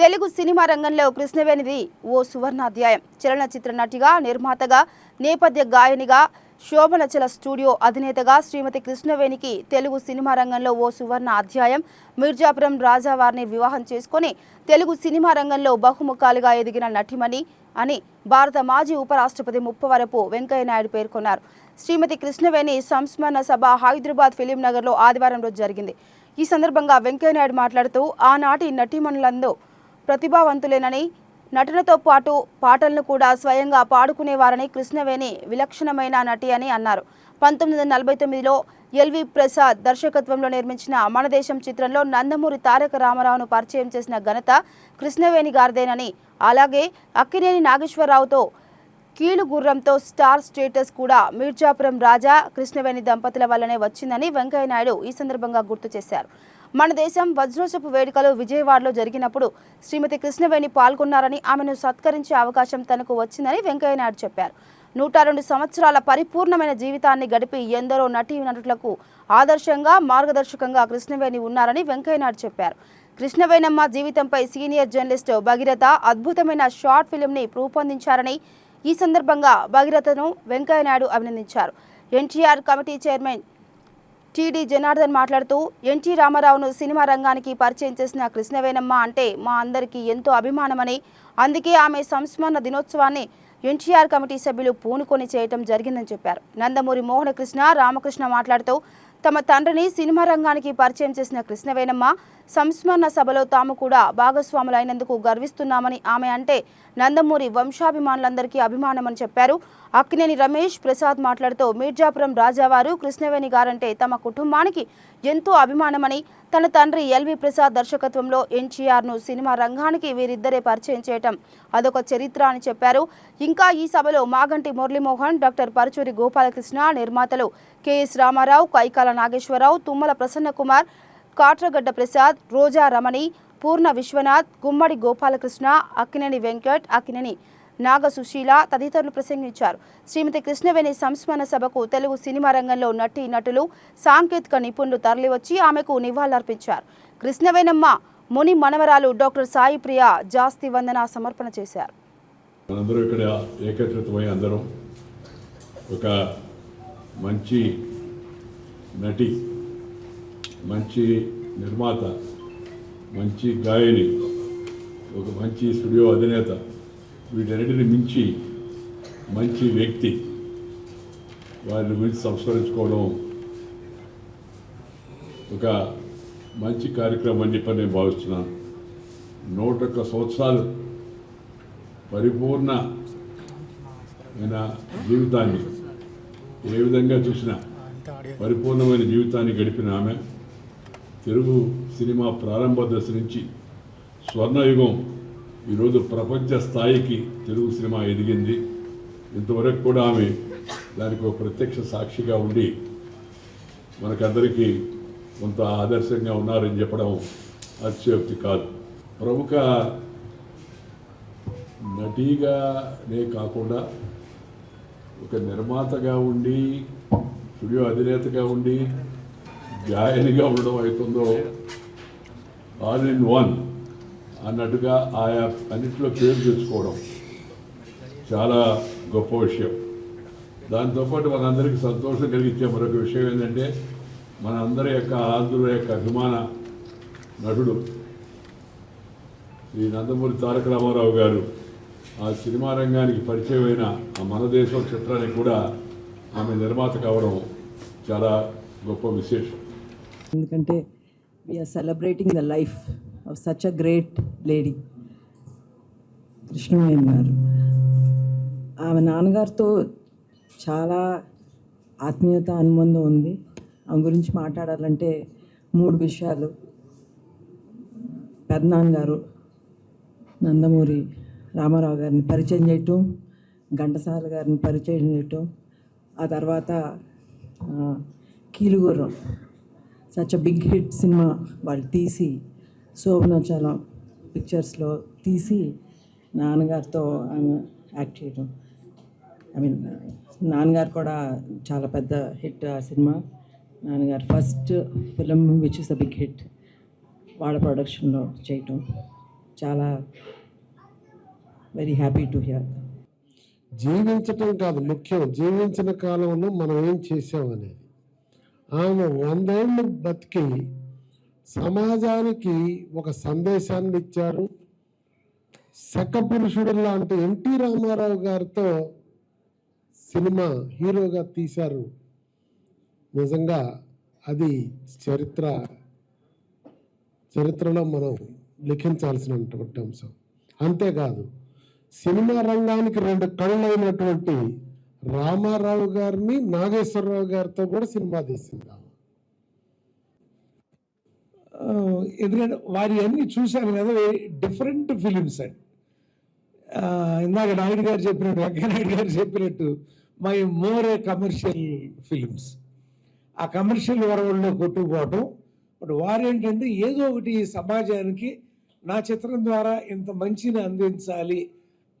Telugu cinema రంగంలో కృష్ణవేణిది ఓ సువర్ణాధ్యాయం. చలనచిత్ర నటిగా నిర్మాతగా నేపథ్య గాయనిగా శోభనచల స్టూడియో అధినేతగా శ్రీమతి కృష్ణవేణికి తెలుగు సినిమా రంగంలో ఓ సువర్ణ అధ్యాయం మిర్జాపురం రాజావారిని వివాహం చేసుకుని తెలుగు సినిమా రంగంలో బహుముఖాలుగా ఎదిగిన నటిమణి అని భారత మాజీ ఉపరాష్ట్రపతి ముప్పవరపు వెంకయ్యనాయుడు పేర్కొన్నారు. శ్రీమతి కృష్ణవేణి సంస్మరణ సభ హైదరాబాద్ ఫిలిం నగర్లో ఆదివారం రోజు జరిగింది. ఈ సందర్భంగా వెంకయ్యనాయుడు మాట్లాడుతూ ఆనాటి నటిమణులందరూ ప్రతిభావంతులేనని నటనతో పాటు పాటలను కూడా స్వయంగా పాడుకునేవారని కృష్ణవేణి విలక్షణమైన నటి అని అన్నారు. పంతొమ్మిది వందల నలభై తొమ్మిదిలో ఎల్వి ప్రసాద్ దర్శకత్వంలో నిర్మించిన మనదేశం చిత్రంలో నందమూరి తారక రామారావును పరిచయం చేసిన ఘనత కృష్ణవేణి గారిదేనని అలాగే అక్కినేని నాగేశ్వరరావుతో కీలు గుర్రంతో స్టార్ స్టేటస్ కూడా మీర్జాపురం రాజా కృష్ణవేణి దంపతుల వల్లనే వచ్చిందని వెంకయ్యనాయుడు ఈ సందర్భంగా గుర్తు చేశారు. మన దేశం వజ్రోత్సవ వేడుకలు విజయవాడలో జరిగినప్పుడు శ్రీమతి కృష్ణవేణి పాల్గొన్నారని ఆమెను సత్కరించే అవకాశం తనకు వచ్చిందని వెంకయ్యనాయుడు చెప్పారు. నూట రెండు సంవత్సరాల పరిపూర్ణమైన జీవితాన్ని గడిపి ఎందరో నటీ నటులకు ఆదర్శంగా మార్గదర్శకంగా కృష్ణవేణి ఉన్నారని వెంకయ్యనాయుడు చెప్పారు. కృష్ణవేణమ్మ జీవితంపై సీనియర్ జర్నలిస్ట్ భగీరథ అద్భుతమైన షార్ట్ ఫిల్మ్ని రూపొందించారని ఈ సందర్భంగా భగీరథను వెంకయ్యనాయుడు అభినందించారు. NTR committee chairman TD Janardhan మాట్లాడుతూ ఎన్టీ రామారావును సినిమా రంగానికి పరిచయం చేసిన కృష్ణవేణమ్మ అంటే మా అందరికీ ఎంతో అభిమానమని అందుకే ఆమె సంస్మరణ దినోత్సవాన్ని ఎన్టీఆర్ కమిటీ సభ్యులు పూనుకొని చేయటం జరిగిందని చెప్పారు. నందమూరి మోహనకృష్ణ రామకృష్ణ మాట్లాడుతూ తమ తండ్రిని సినిమా రంగానికి పరిచయం చేసిన కృష్ణవేణమ్మ సంస్మరణ సభలో తాము కూడా భాగస్వాములైనందుకు గర్విస్తున్నామని ఆమె అంటే నందమూరి వంశాభిమానులందరికీ అభిమానమని చెప్పారు. అక్కినేని రమేష్ ప్రసాద్ మాట్లాడుతూ మీర్జాపురం రాజావారు కృష్ణవేణి గారంటే తమ కుటుంబానికి ఎంతో అభిమానమని తన తండ్రి ఎల్వి ప్రసాద్ దర్శకత్వంలో ఎన్టీఆర్ను సినిమా రంగానికి వీరిద్దరే పరిచయం చేయటం అదొక చరిత్ర అని చెప్పారు. ఇంకా ఈ సభలో మాగంటి మురళీమోహన్ డాక్టర్ పరుచూరి గోపాలకృష్ణ నిర్మాతలు కెఎస్ రామారావు కైకాల నాగేశ్వరరావు తుమ్మల ప్రసన్నకుమార్ కాట్రగడ్డ ప్రసాద్ రోజా రమణి పూర్ణ విశ్వనాథ్ గుమ్మడి గోపాలకృష్ణ అక్కినేని వెంకట్ అక్కినేని నాగ సుశీల తదితరులు ప్రసంగించారు. శ్రీమతి కృష్ణవేణి సంస్మరణ సభకు తెలుగు సినిమా రంగంలో నటి నటులు సాంకేతిక నిపుణులు తరలివచ్చి ఆమెకు నివాళులర్పించారు. కృష్ణవేణమ్మ ముని మనవరాలు డాక్టర్ సాయి ప్రియ జాస్తి వందన సమర్పణ చేశారు. మనందరూ ఇక్కడ ఏకత్రితమై అందరం ఒక మంచి నటి మంచి నిర్మాత మంచి గాయని ఒక మంచి స్టూడియో అధినేత వీటన్నిటిని మించి మంచి వ్యక్తి వారిని గురించి సంస్కరించుకోవడం ఒక మంచి కార్యక్రమం అని చెప్పి నేను భావిస్తున్నాను. నూట ఒక్క సంవత్సరాలు పరిపూర్ణ ఆయన జీవితాన్ని ఏ విధంగా చూసినా పరిపూర్ణమైన జీవితాన్ని గడిపిన ఆమె. తెలుగు సినిమా ప్రారంభ దశ నుంచి స్వర్ణయుగం ఈరోజు ప్రపంచ స్థాయికి తెలుగు సినిమా ఎదిగింది. ఇంతవరకు కూడా ఆమె దానికి ఒక ప్రత్యక్ష సాక్షిగా ఉండి మనకందరికీ కొంత ఆదర్శంగా ఉన్నారని చెప్పడం అతిశయోక్తి కాదు. ప్రముఖ నటీగానే కాకుండా ఒక నిర్మాతగా ఉండి స్టూడియో అధినేతగా ఉండి గాయనిగా ఉండడం అవుతుందో? ఆల్ ఇన్ వన్ అన్నట్టుగా ఆయా అన్నింటిలో పేరు తెచ్చుకోవడం చాలా గొప్ప విషయం. దాంతోపాటు మనందరికీ సంతోషం కలిగించే మరొక విషయం ఏంటంటే మన అందరి యొక్క ఆంధ్రుల యొక్క అభిమాన నటుడు శ్రీ నందమూరి తారక రామారావు గారు ఆ సినిమా రంగానికి పరిచయమైన ఆ మన దేశం చిత్రానికి కూడా ఆమె నిర్మాత కావడం చాలా గొప్ప విశేషం. ఎందుకంటే we're celebrating the life of such a great lady Krishnamayya garu. ఆమె నాన్నగారితో చాలా ఆత్మీయత అనుబంధం ఉంది. ఆమె గురించి మాట్లాడాలంటే మూడు విషయాలు. పెద్దనాన్నగారు నందమూరి రామారావు గారిని పరిచయం చేయటం ఘంటసాల గారిని పరిచయం చేయటం ఆ తర్వాత Keelugurram such a big hit cinema వాళ్ళు తీసి శోభనాచలం పిక్చర్స్లో తీసి నాన్నగారితో ఆమె యాక్ట్ చేయడం ఐ మీన్ నాన్నగారు కూడా చాలా పెద్ద హిట్ ఆ సినిమా. నాన్నగారు first film which is a big hit వాళ్ళ ప్రొడక్షన్లో చేయటం. చాలా వెరీ హ్యాపీ టు హియర్ జీవించటం కాదు ముఖ్యం జీవించిన కాలంలో మనం ఏం చేసామనేది ఆమె వందేళ్ళు బతికి సమాజానికి ఒక సందేశాన్ని ఇచ్చారు శకపురుషుడు లాంటి ఎన్టీ రామారావు గారితో సినిమా హీరోగా తీశారు. నిజంగా అది చరిత్ర చరిత్రలో మనం లిఖించాల్సినటువంటి అంశం. అంతేకాదు సినిమా రంగానికి రెండు కళ్ళైనటువంటి రామారావు గారిని నాగేశ్వరరావు గారితో కూడా సినిమా తీసింది? ఎందుకంటే వారి అన్ని చూశాను కదా డిఫరెంట్ ఫిలిమ్స్ అండి. ఇందాక నాయుడు గారు చెప్పినట్టు వెంకయ్యనాయుడు గారు చెప్పినట్టు my more a commercial films. ఆ కమర్షియల్ వరవల్లో కొట్టుకుపోవటం బట్ వారేంటంటే ఏదో ఒకటి సమాజానికి నా చిత్రం ద్వారా ఇంత మంచిని అందించాలి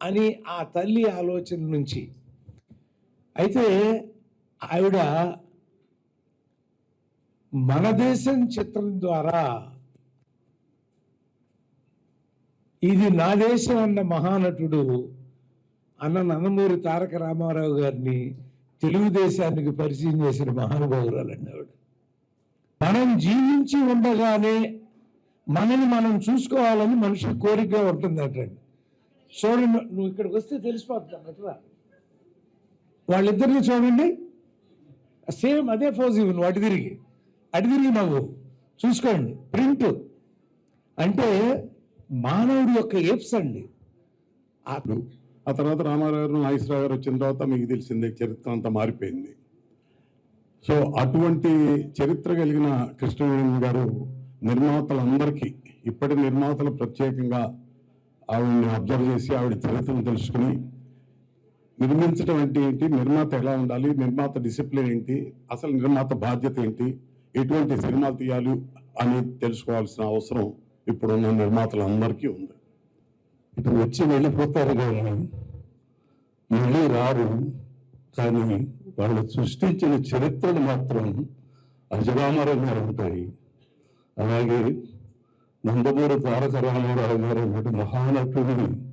అని ఆ తల్లి ఆలోచన నుంచి అయితే ఆవిడ మన దేశం చిత్రం ద్వారా ఇది నా దేశం అన్న మహానటుడు అన్న నందమూరి తారక రామారావు గారిని తెలుగుదేశానికి పరిచయం చేసిన మహానుభావురాలండి ఆవిడ. మనం జీవించి ఉండగానే మనని మనం చూసుకోవాలని మనిషి కోరికగా ఉంటుందటండి. చూడండి నువ్వు ఇక్కడికి వస్తే తెలిసిపోతుంది అట్లా వాళ్ళిద్దరిని చూడండి. సేమ్ అదే ఫోజ్ ఇవ్వను అటు తిరిగి. అటు తిరిగి నవ్వు. చూసుకోండి. ప్రింట్. అంటే మానవుడి యొక్క ఏప్స్ అండి. ఆ- ఆ తర్వాత రామారావు గారు నాగేశ్వరరావు గారు వచ్చిన తర్వాత మీకు తెలిసిందే చరిత్ర అంతా మారిపోయింది. సో అటువంటి చరిత్ర కలిగిన కృష్ణవేణి గారు నిర్మాతలందరికీ ఇప్పటి నిర్మాతలు ప్రత్యేకంగా ఆవిడని అబ్జర్వ్ చేసి ఆవిడ చరిత్రను తెలుసుకుని నిర్మించడం అంటే ఏంటి నిర్మాత ఎలా ఉండాలి నిర్మాత డిసిప్లిన్ ఏంటి అసలు నిర్మాత బాధ్యత ఏంటి ఎటువంటి సినిమాలు తీయాలి అని తెలుసుకోవాల్సిన అవసరం ఇప్పుడున్న నిర్మాతలందరికీ ఉంది. ఇటు వచ్చి వెళ్ళిపోతారు కానీ మళ్ళీ రారు కానీ వాళ్ళు సృష్టించిన చరిత్రలు మాత్రం అజరామరంగా ఉంటాయి. అలాగే నందమూరి తారక రామారావు గారు మహానటుడిని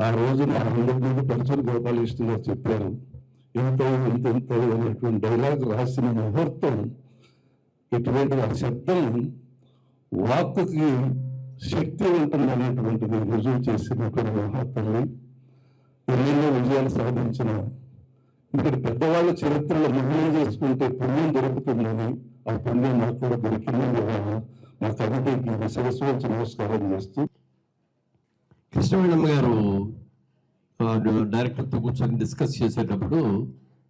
ఆ రోజు నా అందరి మీద పరిచయం గోపాలకృష్ణ గారు చెప్పారు ఎంత ఎంత ఎంత అనేటువంటి డైలాగ్ రాసిన ముహూర్తం ఇటువంటి ఆ శబ్దం వాక్కుకి శక్తి ఉంటుంది అనేటువంటిది రుజువు చేసిన మహాత్ముల్ని ఎన్నెన్నో విజయాలు సాధించిన. ఇక్కడ పెద్దవాళ్ళ చరిత్రలో నిర్ణయం చేసుకుంటే పుణ్యం దొరుకుతుందని ఆ పుణ్యం నాకు కూడా దొరికిందని మా కమిటీకి శిరస్సు నమస్కారం చేస్తూ కృష్ణవేణమ్మ గారు డైరెక్టర్తో కూర్చొని డిస్కస్ చేసేటప్పుడు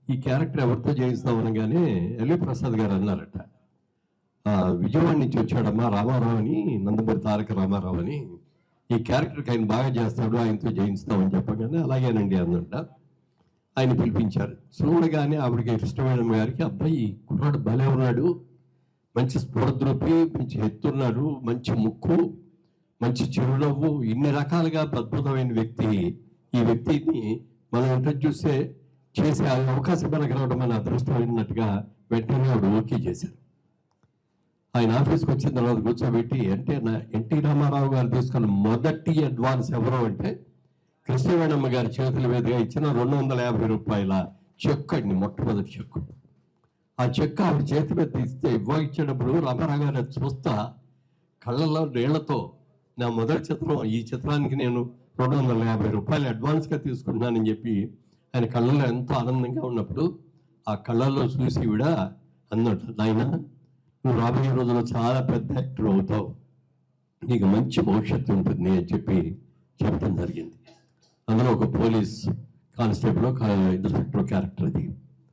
ఈ క్యారెక్టర్ ఎవరితో చేయిస్తాం అనగానే ఎల్వి ప్రసాద్ గారు అన్నారట. విజయవాడ నుంచి వచ్చాడమ్మా రామారావు అని నందమూరి తారక రామారావు అని. ఈ క్యారెక్టర్కి ఆయన బాగా చేస్తాడు ఆయనతో చేయిస్తామని చెప్పగానే అలాగేనండి అన్నట ఆయన పిలిపించారు. చూడగానే ఆవిడకి కృష్ణవేణమ్మ గారికి అబ్బాయి కుర్రాడు భలే ఉన్నాడు. మంచి స్ఫూర్ద్రూపి మంచి ఎత్తున్నాడు మంచి ముక్కు మంచి చిరునవ్వు ఇన్ని రకాలుగా అద్భుతమైన వ్యక్తి. ఈ వ్యక్తిని మనం ఇంట్రడ్యూస్ చేసే అవకాశం మనకు రావడం మన అదృష్టమైనట్టుగా వెంటనే ఆవిడ ఓకే చేశారు. ఆయన ఆఫీస్కి వచ్చిన తర్వాత కూర్చోబెట్టి అంటే నా ఎన్టీ రామారావు గారు తీసుకున్న మొదటి అడ్వాన్స్ ఎవరు అంటే కృష్ణవేణమ్మ గారి చేతుల మీదుగా ఇచ్చిన రెండు వందల యాభై రూపాయల చెక్ అండి మొట్టమొదటి చెక్ ఆ చెక్ ఆవిడ చేతి మీద తీస్తే ఇవ్వ ఇచ్చేటప్పుడు రామారావు గారు అది చూస్తా కళ్ళలో నీళ్ళతో నా మొదటి చిత్రం ఈ చిత్రానికి నేను రెండు వందల యాభై రూపాయలు అడ్వాన్స్గా తీసుకుంటున్నానని చెప్పి ఆయన కళ్ళలో ఎంతో ఆనందంగా ఉన్నప్పుడు ఆ కళ్ళల్లో చూసి కూడా అన్నట్టు నాయన నువ్వు రాబోయే రోజుల్లో చాలా పెద్ద యాక్టర్ అవుతావు. నీకు మంచి భవిష్యత్తు ఉంటుంది అని చెప్పి చెప్పడం జరిగింది. అందులో ఒక పోలీస్ కానిస్టేబుల్ ఇన్స్పెక్టర్ క్యారెక్టర్ అది.